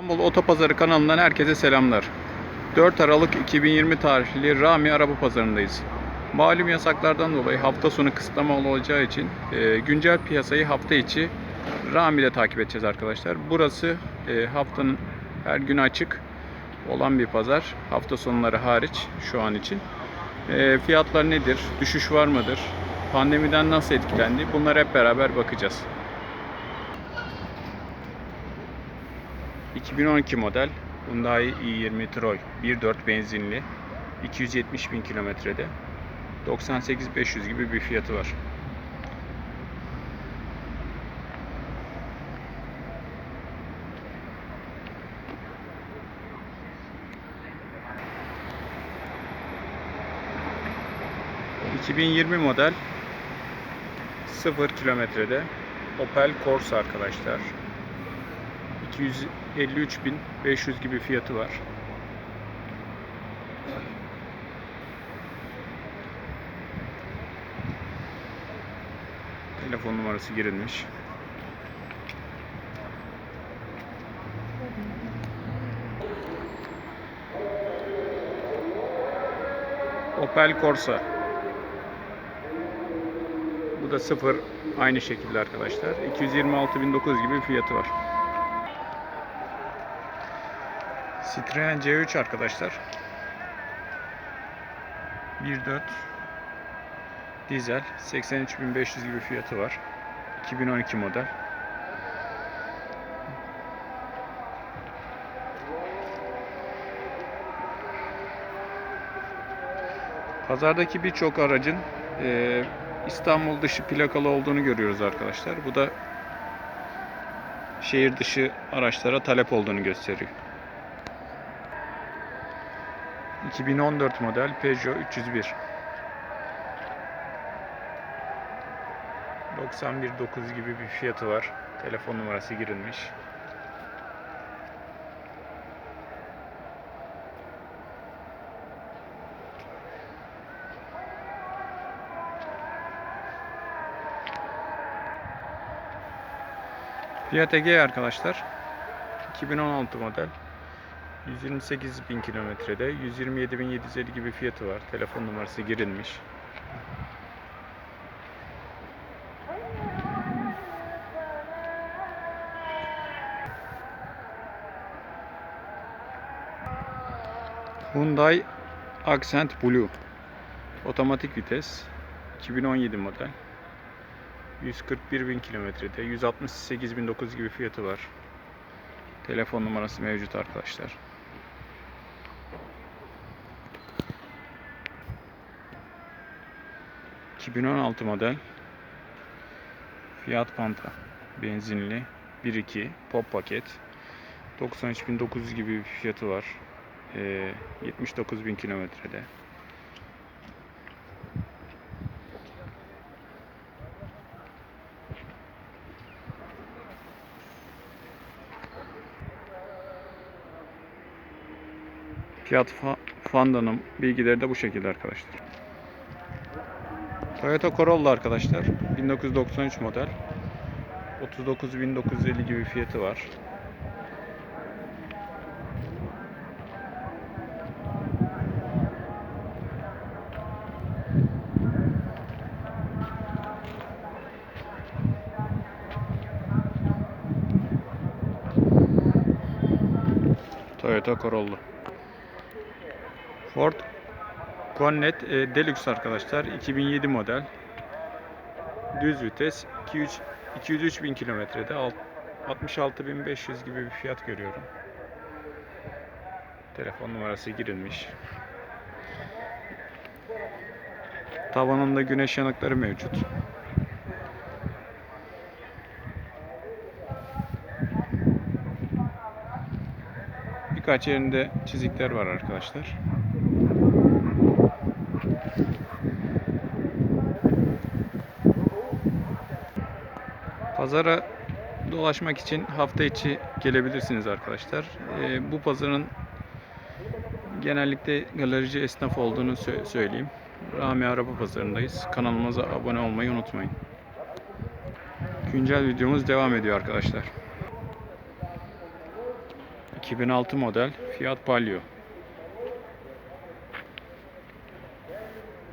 İstanbul Otopazarı kanalından herkese selamlar. 4 Aralık 2020 tarihli Rami Araba Pazarı'ndayız. Malum yasaklardan dolayı hafta sonu kısıtlama olacağı için e, güncel piyasayı hafta içi Rami'de takip edeceğiz arkadaşlar. Burası e, haftanın her günü açık olan bir pazar. Hafta sonları hariç şu an için. E, fiyatlar nedir? Düşüş var mıdır? Pandemiden nasıl etkilendi? Bunlara hep beraber bakacağız. 2012 model Hyundai i20 Troy 1.4 benzinli 270 bin kilometrede 98.500 gibi bir fiyatı var. ...2020 model... ...0 kilometrede... ...Opel Corsa arkadaşlar... 253.500 gibi fiyatı var. Telefon numarası girilmiş. Opel Corsa. Bu da sıfır aynı şekilde arkadaşlar. 226.900 gibi fiyatı var. Citroen C3 arkadaşlar. 1.4 dizel 83.500 gibi fiyatı var. 2012 model. Pazardaki birçok aracın e, İstanbul dışı plakalı olduğunu görüyoruz arkadaşlar. Bu da şehir dışı araçlara talep olduğunu gösteriyor. 2014 model Peugeot 301 91.9 gibi bir fiyatı var. Telefon numarası girilmiş. Fiat Egea arkadaşlar. 2016 model. 128 bin kilometrede 127.750 gibi fiyatı var. Telefon numarası girilmiş. Hyundai Accent Blue otomatik vites 2017 model 141 bin kilometrede 168.900 gibi fiyatı var. Telefon numarası mevcut arkadaşlar. ...2016 model... ...Fiat Panta... ...benzinli... ...1.2... ...pop paket... ...93.900 gibi bir fiyatı var... Ee, ...79.000 kilometrede... Fiat Fa- Fanda'nın bilgileri de bu şekilde arkadaşlar. Toyota Corolla arkadaşlar. 1993 model. 39.950 gibi fiyatı var. Toyota Corolla. Ford Connect e, Deluxe arkadaşlar 2007 model düz vites 203 203 bin kilometrede alt- 66.500 gibi bir fiyat görüyorum. Telefon numarası girilmiş. Tavanında güneş yanıkları mevcut. Birkaç yerinde çizikler var arkadaşlar. Pazara dolaşmak için hafta içi gelebilirsiniz arkadaşlar. Ee, bu pazarın genellikle galerici esnaf olduğunu sö- söyleyeyim. Rami Araba Pazarı'ndayız. Kanalımıza abone olmayı unutmayın. Güncel videomuz devam ediyor arkadaşlar. 2006 model Fiat Palio.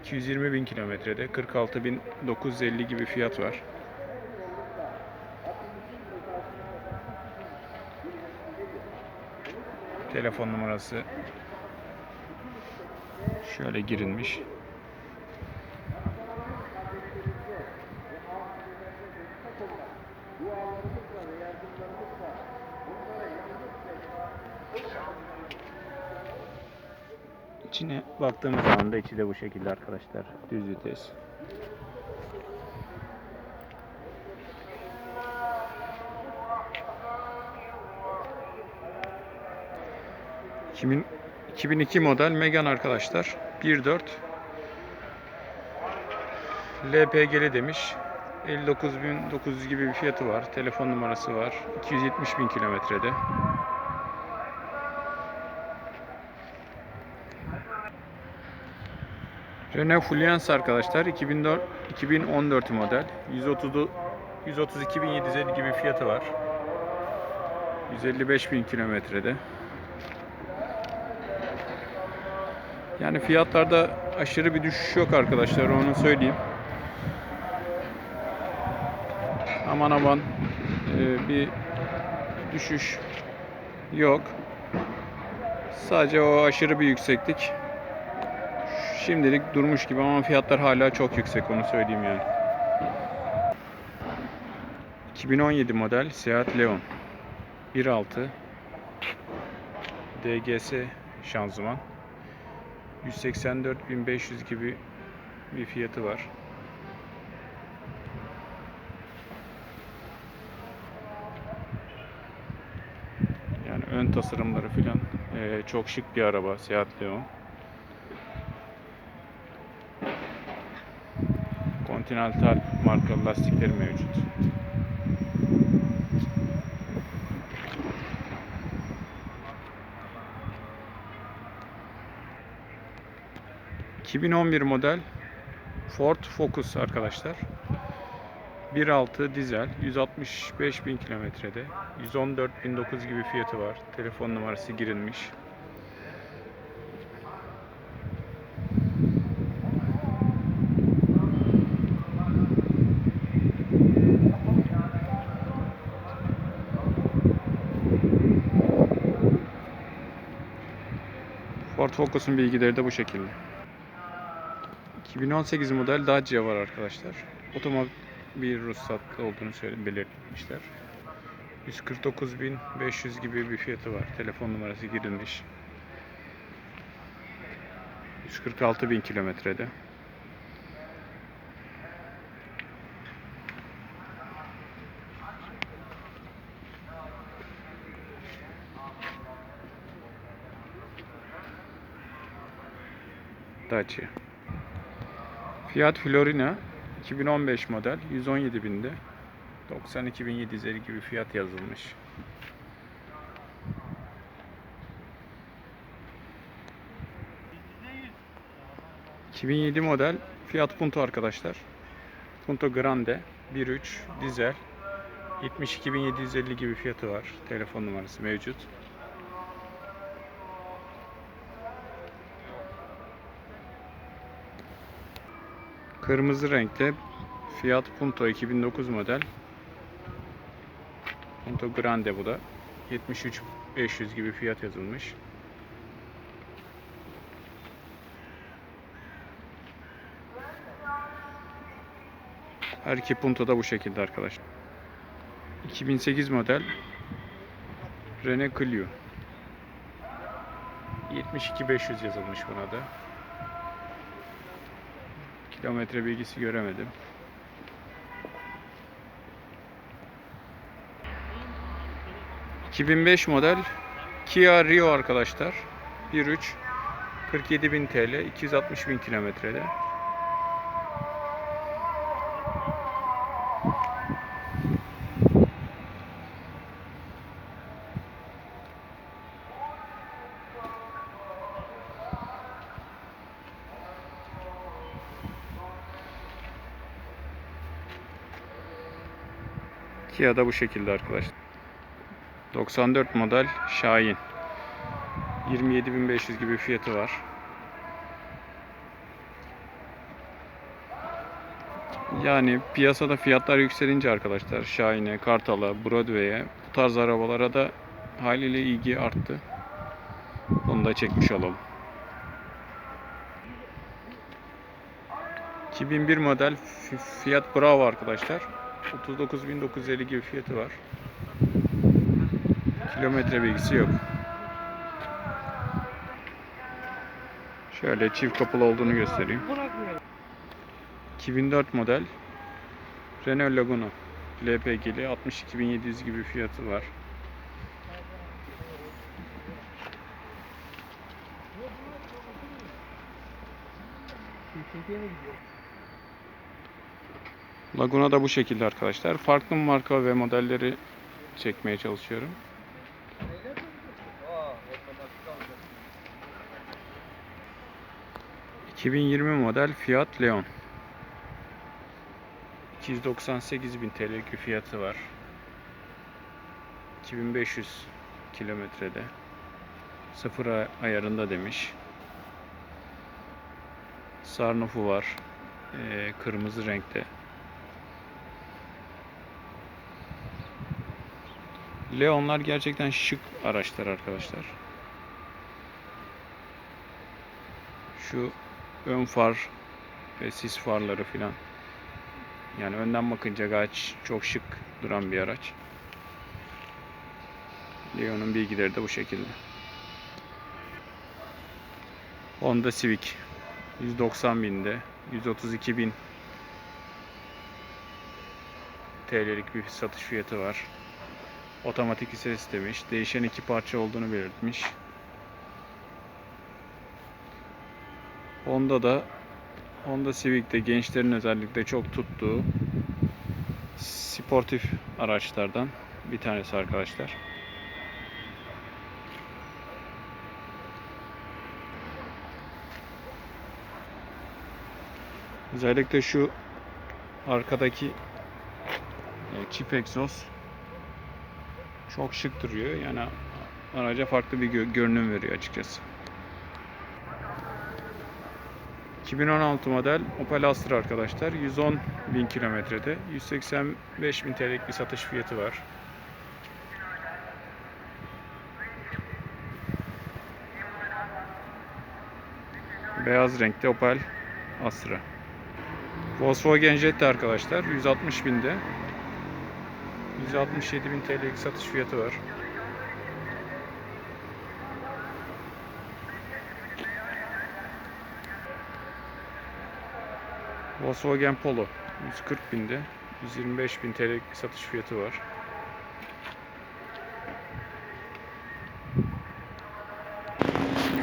220 bin kilometrede 46.950 gibi fiyat var. Telefon numarası şöyle girilmiş. İçine baktığımız zaman da içi de bu şekilde arkadaşlar. Düz vites. Kimin 2002 model Megane arkadaşlar. 1.4 LPG'li demiş. 59.900 gibi bir fiyatı var. Telefon numarası var. 270 bin kilometrede. Renault Fluence arkadaşlar 2004 2014 model 130 132.750 gibi fiyatı var. 155 bin kilometrede. Yani fiyatlarda aşırı bir düşüş yok arkadaşlar onu söyleyeyim. Aman aman e, bir düşüş yok. Sadece o aşırı bir yükseklik şimdilik durmuş gibi ama fiyatlar hala çok yüksek onu söyleyeyim yani. 2017 model Seat Leon 1.6 DGS şanzıman 184.500 gibi bir fiyatı var. Yani ön tasarımları filan eee, çok şık bir araba Seat Leon. Continental markalı lastikleri mevcut. ...2011 model Ford Focus arkadaşlar. 1.6 dizel 165 bin kilometrede 114.900 gibi fiyatı var. Telefon numarası girilmiş. Ford Focus'un bilgileri de bu şekilde. 2018 model Dacia var arkadaşlar. Otomobil ruhsatlı olduğunu söyle belirtmişler. 149.500 gibi bir fiyatı var. Telefon numarası girilmiş. 146.000 kilometrede. Dacia. Fiat Florina 2015 model 117 binde 92.750 gibi fiyat yazılmış. ...2007 model Fiat Punto arkadaşlar. Punto Grande 1.3 dizel 72.750 gibi fiyatı var. Telefon numarası mevcut. Kırmızı renkte Fiat Punto 2009 model. Punto Grande bu da. 73.500 gibi fiyat yazılmış. Her iki Punto da bu şekilde arkadaşlar. 2008 model Renault Clio. 72.500 yazılmış buna da. Kilometre bilgisi göremedim. ...2005 model Kia Rio arkadaşlar. 1.3 47.000 TL 260.000 kilometrede. Kia da bu şekilde arkadaşlar. 94 model Şahin. 27.500 gibi fiyatı var. Yani piyasada fiyatlar yükselince arkadaşlar Şahin'e, Kartal'a, Broadway'e bu tarz arabalara da haliyle ilgi arttı. Bunu da çekmiş olalım. 2001 model Fi- Fiat Bravo arkadaşlar. 39.950 gibi fiyatı var. Kilometre bilgisi yok. Şöyle çift kapılı olduğunu göstereyim. 2004 model Renault Laguna LPG'li 62.700 gibi fiyatı var. Laguna da bu şekilde arkadaşlar. Farklı marka ve modelleri çekmeye çalışıyorum. ...2020 model Fiat Leon. 298 bin TL bir fiyatı var. 2500 kilometrede. Sıfır ay- ayarında demiş. Sarnufu var. Ee, kırmızı renkte. Leonlar gerçekten şık araçlar arkadaşlar. Şu ön far ve sis farları filan. Yani önden bakınca gayet çok şık duran bir araç. Leon'un bilgileri de bu şekilde. Honda Civic 190 binde 132 bin TL'lik bir satış fiyatı var. Otomatik ses demiş. Değişen iki parça olduğunu belirtmiş. Honda da Honda Civic'te gençlerin özellikle çok tuttuğu sportif araçlardan bir tanesi arkadaşlar. Özellikle şu arkadaki e, çift egzoz çok şık duruyor. Yani araca farklı bir gö- görünüm veriyor açıkçası. 2016 model Opel Astra arkadaşlar. 110 bin kilometrede. 185 bin TL'lik bir satış fiyatı var. Beyaz renkte Opel Astra. Volkswagen Jetta arkadaşlar. 160 binde. 167 bin TL'lik satış fiyatı var. Volkswagen Polo 140 binde 125 bin TL'lik satış fiyatı var.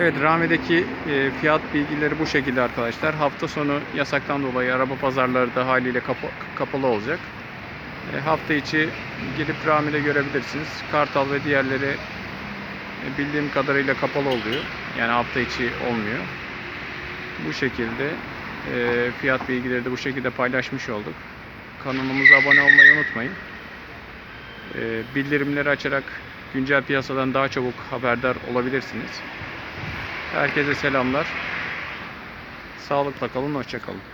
Evet Rami'deki e, fiyat bilgileri bu şekilde arkadaşlar. Hafta sonu yasaktan dolayı araba pazarları da haliyle kapa- kapalı olacak. E, hafta içi gelip Rami'de görebilirsiniz. Kartal ve diğerleri e, bildiğim kadarıyla kapalı oluyor. Yani hafta içi olmuyor. Bu şekilde e, fiyat bilgileri de bu şekilde paylaşmış olduk. Kanalımıza abone olmayı unutmayın. E, bildirimleri açarak güncel piyasadan daha çabuk haberdar olabilirsiniz. Herkese selamlar. Sağlıkla kalın, hoşça kalın.